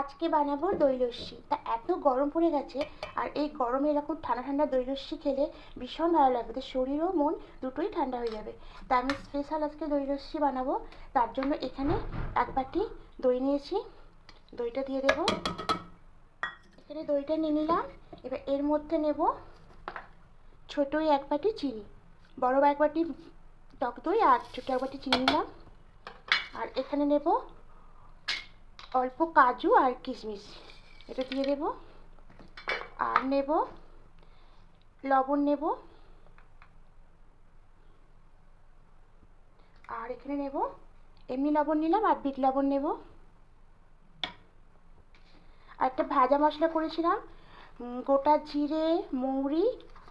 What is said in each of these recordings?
আজকে বানাবো দই লস্যি তা এত গরম পড়ে গেছে, আর এই গরমে এরকম ঠান্ডা ঠান্ডা দই লস্যি খেলে ভীষণ ভালো লাগবে। তো শরীর ও মন দুটোই ঠান্ডা হয়ে যাবে। তা আমি স্পেশাল আজকে দই লস্যি বানাবো। তার জন্য এখানে এক বাটি দই নিয়েছি। দইটা দিয়ে দেব। এখানে দইটা নিয়ে নিলাম। এবার এর মধ্যে নেব ছোটোই এক বাটি চিনি। বড় এক বাটি টক দই আর ছোটো এক বাটি চিনি নিলাম। আর এখানে নেব অল্প কাজু আর কিশমিশ। এটা দিয়ে দেব। আর নেব, লবণ নেব। আর এখানে নেব, এমনি লবণ নিলাম আর বিট লবণ নেব। আর একটা ভাজা মশলা করেছিলাম গোটা জিরে, মৌরি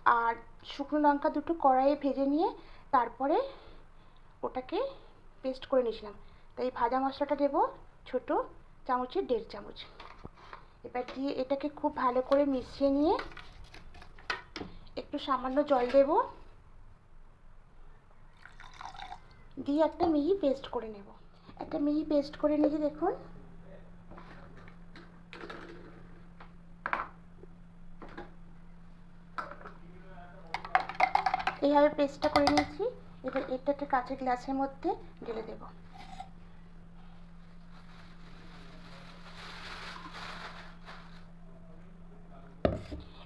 আর শুকনো লঙ্কা দুটো কড়াইয়ে ভেজে নিয়ে তারপরে ওটাকে পেস্ট করে নিয়েছিলাম। তাই ভাজা মশলাটা দেবো ছোটো। চামচের দেড় চামচ। এবার দিয়ে এটাকে খুব ভালো করে মিশিয়ে নিয়ে একটু সামান্য জল দেব। দিয়ে একটা মিহি পেস্ট করে নেব। একটা মিহি পেস্ট করে নিয়েছি দেখুন। এইভাবে পেস্টটা করে নিয়েছি। এবার এটাকে কাঁচের গ্লাসের মধ্যে ঢেলে দেবো।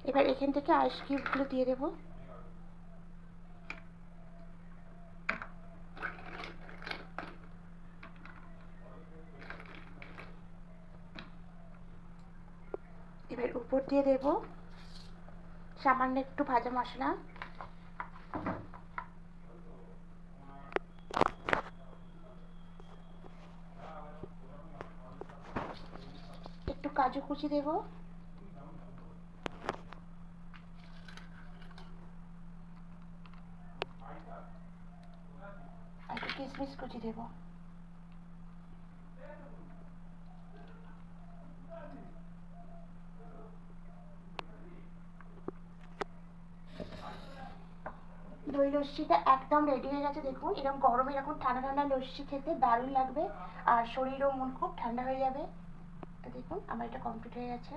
এবার এখান থেকে আইস কিউবগুলো দিয়ে দেবো। এবার উপর দিয়ে দেব। সামান্য একটু ভাজা মশলা। একটু কাজু কুচি দেবো আর একটু কিশমিশ কুচি দেবো দই লস্যিটা একদম রেডি হয়ে গেছে, দেখুন। এরকম গরমে এরকম ঠান্ডা ঠান্ডা লস্যি খেতে দারুণ লাগবে। আর শরীর ও মন খুব ঠান্ডা হয়ে যাবে। দেখুন, আমার এটা কমপ্লিট হয়ে গেছে।